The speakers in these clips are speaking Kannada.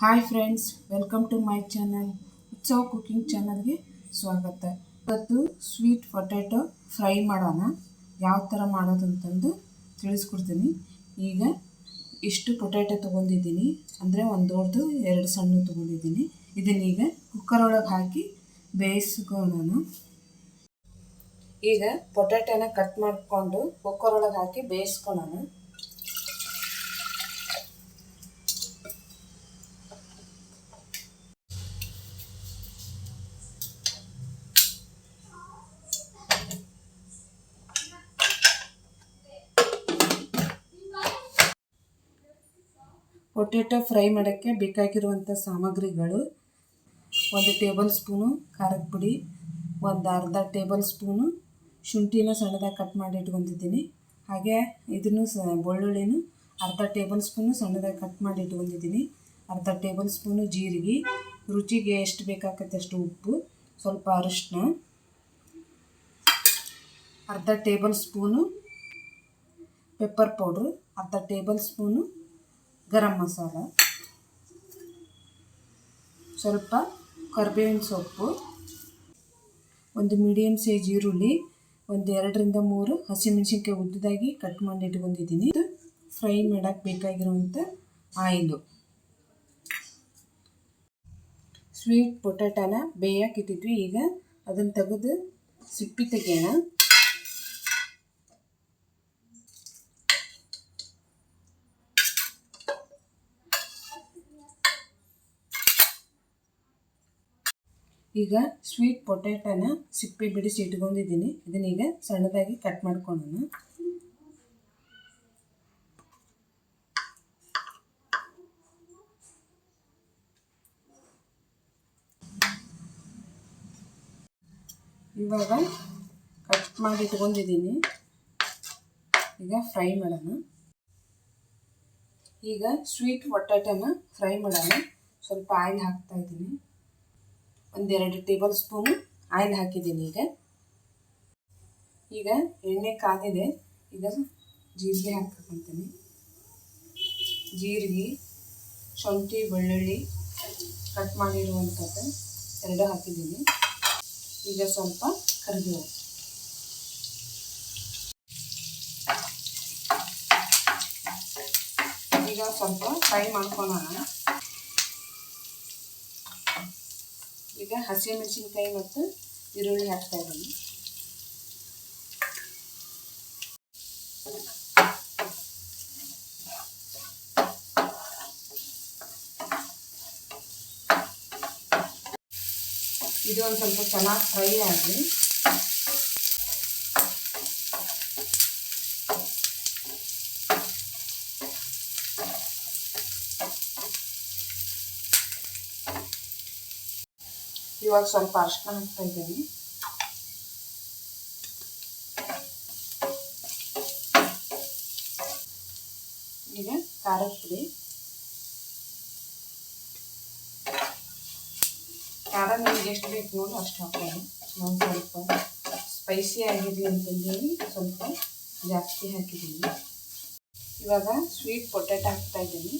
Hi friends welcome to my channel Utsava cooking ಚಾನಲ್ಗೆ ಸ್ವಾಗತ. ಇವತ್ತು ಸ್ವೀಟ್ ಪೊಟ್ಯಾಟೊ ಫ್ರೈ ಮಾಡೋಣ. ಯಾವ ಥರ ಮಾಡೋದಂತಂದು ತಿಳಿಸ್ಕೊಡ್ತೀನಿ. ಈಗ ಇಷ್ಟು ಪೊಟ್ಯಾಟೊ ತೊಗೊಂಡಿದ್ದೀನಿ. ಅಂದರೆ ಒಂದು ಎರಡು ಸಣ್ಣ ತೊಗೊಂಡಿದ್ದೀನಿ. ಇದನ್ನೀಗ ಕುಕ್ಕರ್ ಒಳಗೆ ಹಾಕಿ ಬೇಯಿಸ್ಕೊಳ್ಳೋಣ ಈಗ ಪೊಟ್ಯಾಟೊನ ಕಟ್ ಮಾಡಿಕೊಂಡು ಕುಕ್ಕರ್ ಒಳಗೆ ಹಾಕಿ ಬೇಯಿಸ್ಕೊಳ್ಳೋಣ ಪೊಟ್ಯಾಟೊ ಫ್ರೈ ಮಾಡೋಕ್ಕೆ ಬೇಕಾಗಿರುವಂಥ ಸಾಮಗ್ರಿಗಳು, ಒಂದು ಟೇಬಲ್ ಸ್ಪೂನು ಖಾರದ ಪುಡಿ, ಒಂದು ಅರ್ಧ ಟೇಬಲ್ ಸ್ಪೂನು ಶುಂಠಿನ ಸಣ್ಣದಾಗಿ ಕಟ್ ಮಾಡಿ ಇಟ್ಕೊಂಡಿದ್ದೀನಿ. ಹಾಗೆ ಇದನ್ನು ಸ, ಬೆಳ್ಳುಳ್ಳಿನೂ ಅರ್ಧ ಟೇಬಲ್ ಸ್ಪೂನು ಸಣ್ಣದಾಗಿ ಕಟ್ ಮಾಡಿ ಇಟ್ಕೊಂಡಿದ್ದೀನಿ. ಅರ್ಧ ಟೇಬಲ್ ಸ್ಪೂನು ಜೀರಿಗೆ, ರುಚಿಗೆ ಎಷ್ಟು ಬೇಕಾಗತ್ತೆ ಅಷ್ಟು ಉಪ್ಪು, ಸ್ವಲ್ಪ ಅರಿಶಿನ ಅರ್ಧ ಟೇಬಲ್ ಸ್ಪೂನು ಪೆಪ್ಪರ್ ಪೌಡ್ರು, ಅರ್ಧ ಟೇಬಲ್ ಸ್ಪೂನು ಗರಂ ಮಸಾಲ, ಸ್ವಲ್ಪ ಕರ್ಬೇವಿನ ಸೊಪ್ಪು, ಒಂದು ಮೀಡಿಯಮ್ ಸೈಜ್ ಈರುಳ್ಳಿ, ಒಂದು ಎರಡರಿಂದ ಮೂರು ಹಸಿಮೆಣಸಿನ್ಕಾಯಿ ಉದ್ದದಾಗಿ ಕಟ್ ಮಾಡಿ ಇಟ್ಕೊಂಡಿದ್ದೀನಿ. ಇದು ಫ್ರೈ ಮಾಡೋಕ್ಕೆ ಬೇಕಾಗಿರುವಂಥ ಆಯಿಲು. ಸ್ವೀಟ್ ಪೊಟ್ಯಾಟೋನ ಬೇಯಕ್ಕೆ ಇಟ್ಟಿದ್ವಿ. ಈಗ ಅದನ್ನು ತೆಗೆದು ಸಿಪ್ಪಿ ತೆಗೆಯೋಣ. ಈಗ ಸ್ವೀಟ್ ಪೊಟ್ಯಾಟೋನ ಸಿಪ್ಪೆ ಬಿಡಿಸಿ ಇಟ್ಕೊಂಡಿದ್ದೀನಿ. ಇದನ್ನೀಗ ಸಣ್ಣದಾಗಿ ಕಟ್ ಮಾಡ್ಕೊಳ್ಳೋಣ. ಇವಾಗ ಕಟ್ ಮಾಡಿ ಇಟ್ಕೊಂಡಿದ್ದೀನಿ. ಈಗ ಫ್ರೈ ಮಾಡೋಣ. ಈಗ ಸ್ವೀಟ್ ಪೊಟ್ಯಾಟೋನ ಫ್ರೈ ಮಾಡೋಣ. ಸ್ವಲ್ಪ ಆಯಿಲ್ ಹಾಕ್ತಾ ಇದ್ದೀನಿ. ಒಂದೆರಡು ಟೇಬಲ್ ಸ್ಪೂನು ಆಯಿಲ್ ಹಾಕಿದ್ದೀನಿ ಈಗ. ಈಗ ಎಣ್ಣೆ ಕಾದಿದೆ. ಈಗ ಜೀರಿಗೆ ಹಾಕ್ಬೇಕಂತೀನಿ ಜೀರಿಗೆ, ಶುಂಠಿ, ಬೆಳ್ಳುಳ್ಳಿ ಕಟ್ ಮಾಡಿರುವಂಥದ್ದು ಎರಡು ಹಾಕಿದ್ದೀನಿ. ಈಗ ಸ್ವಲ್ಪ ಕರಿಬೇವು. ಈಗ ಸ್ವಲ್ಪ ಫ್ರೈ ಮಾಡ್ಕೊಳ್ಳೋಣ ಈಗ ಹಸಿಮೆಣಸಿನ್ಕಾಯಿ ಮತ್ತು ಈರುಳ್ಳಿ ಹಾಕ್ತಾ ಇದ್ದೀನಿ. ಇದು ಒಂದು ಸ್ವಲ್ಪ ಚೆನ್ನಾಗಿ ಫ್ರೈ ಆಗಿ ಇವಾಗ ಸ್ವಲ್ಪ ಅರ್ಶಿನ ಹಾಕ್ತಾ ಇದ್ದೀನಿ ಈಗ ಖಾರದ ಪುಡಿ. ಖಾರ ನಿಮ್ಗೆ ಎಷ್ಟು ಬೇಕು ನೋಡಿ, ಅಷ್ಟು ಹಾಕೋದು ನಾನು ಸ್ವಲ್ಪ ಸ್ಪೈಸಿ ಆಗಿರಲಿ ಅಂತಂದೇಳಿ ಸ್ವಲ್ಪ ಜಾಸ್ತಿ ಹಾಕಿದ್ದೀನಿ. ಇವಾಗ ಸ್ವೀಟ್ ಪೊಟ್ಯಾಟೊ ಹಾಕ್ತಾ ಇದ್ದೀನಿ.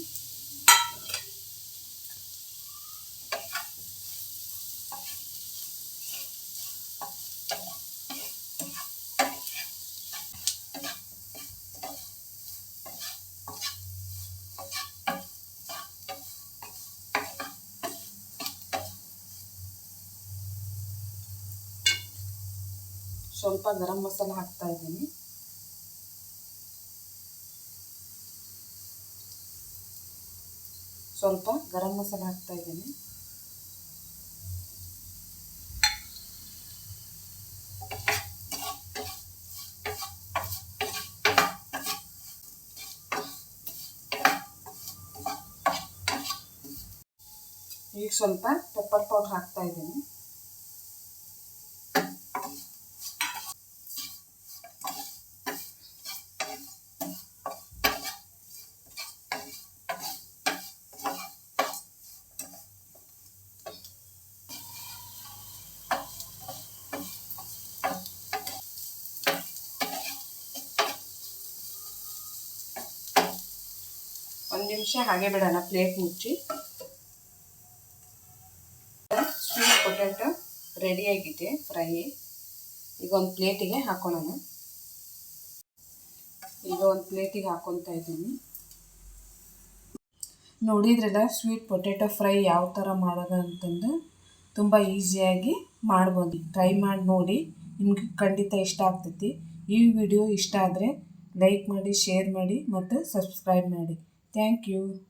ಸ್ವಲ್ಪ ಗರಂ ಮಸಾಲ ಹಾಕ್ತಾ ಇದ್ದೀನಿ. ಸ್ವಲ್ಪ ಗರಂ ಮಸಾಲ ಹಾಕ್ತಾ ಇದ್ದೀನಿ. ಈಗ ಸ್ವಲ್ಪ ಪೆಪ್ಪರ್ ಪೌಡರ್ ಹಾಕ್ತಾ ಇದ್ದೀನಿ. ನಿಮಿಷ ಹಾಗೆ ಬಿಡೋಣ ಪ್ಲೇಟ್ ಮುಚ್ಚಿ. ಸ್ವೀಟ್ ಪೊಟ್ಯಾಟೊ ರೆಡಿಯಾಗಿದೆ ಫ್ರೈ ಈಗ ಒಂದು ಪ್ಲೇಟಿಗೆ ಹಾಕೊಳ್ಳೋಣ ಈಗ ಒಂದು ಪ್ಲೇಟಿಗೆ ಹಾಕೊತಾ ಇದ್ದೀನಿ. ನೋಡಿದ್ರಲ್ಲ ಸ್ವೀಟ್ ಪೊಟ್ಯಾಟೊ ಫ್ರೈ ಯಾವ ಥರ ಮಾಡೋದು ಅಂತಂದು ತುಂಬ ಈಸಿಯಾಗಿ ಮಾಡ್ಬೋದು. ಟ್ರೈ ಮಾಡಿ ನೋಡಿ, ನಿಮ್ಗೆ ಖಂಡಿತ ಇಷ್ಟ ಆಗ್ತೈತಿ. ಈ ವಿಡಿಯೋ ಇಷ್ಟ ಆದರೆ ಲೈಕ್ ಮಾಡಿ ಶೇರ್ ಮಾಡಿ, ಮತ್ತು ಸಬ್ಸ್ಕ್ರೈಬ್ ಮಾಡಿ. Thank you.